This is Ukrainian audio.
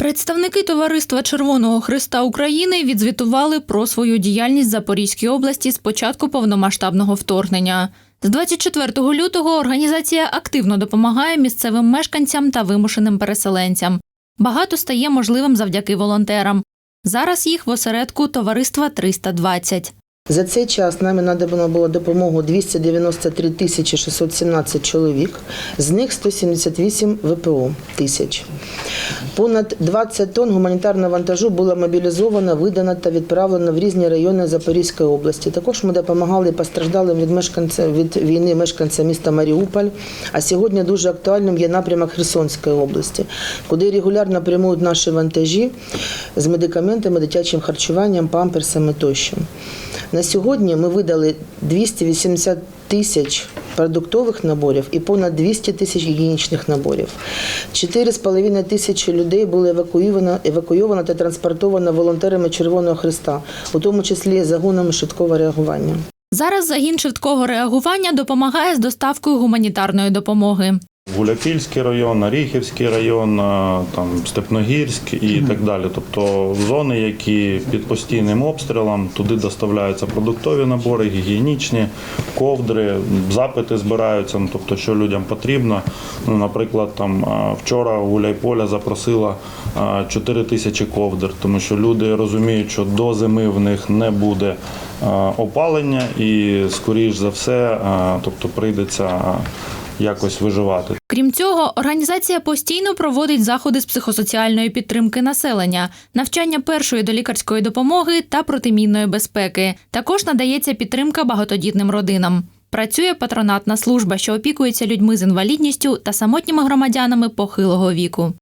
Представники товариства Червоного Христа України відзвітували про свою діяльність Запорізькій області з початку повномасштабного вторгнення. З 24 лютого організація активно допомагає місцевим мешканцям та вимушеним переселенцям. Багато стає можливим завдяки волонтерам. Зараз їх в осередку товариства 320. За цей час нами надано було допомогу 293 тисячі 617 чоловік, з них 178 ВПО тисяч. Понад 20 тонн гуманітарного вантажу було мобілізовано, видано та відправлено в різні райони Запорізької області. Також ми допомагали постраждалим від мешканців від війни мешканцям міста Маріуполь. А сьогодні дуже актуальним є напрямок Херсонської області, куди регулярно прямують наші вантажі з медикаментами, дитячим харчуванням, памперсами тощо. На сьогодні ми видали 280 тисяч продуктових наборів і понад 200 тисяч гігієнічних наборів. 4,5 тисячі людей було евакуйовано, евакуйовано та транспортовано волонтерами Червоного Христа, у тому числі загонами швидкого реагування. Зараз загін швидкого реагування допомагає з доставкою гуманітарної допомоги. Гуляпільський район, Оріхівський район, там Степногірськ і так далі. Тобто зони, які під постійним обстрілом, туди доставляються продуктові набори, гігієнічні, ковдри, запити збираються. ну, Тобто, що людям потрібно. Ну, наприклад, там вчора Гуляйполя запросила 4 тисячі ковдр, тому що люди розуміють, що до зими в них не буде опалення, і скоріш за все, тобто прийдеться якось виживати. Крім цього, організація постійно проводить заходи з психосоціальної підтримки населення, навчання першої долікарської допомоги та протимінної безпеки. Також надається підтримка багатодітним родинам. Працює патронатна служба, що опікується людьми з інвалідністю та самотніми громадянами похилого віку.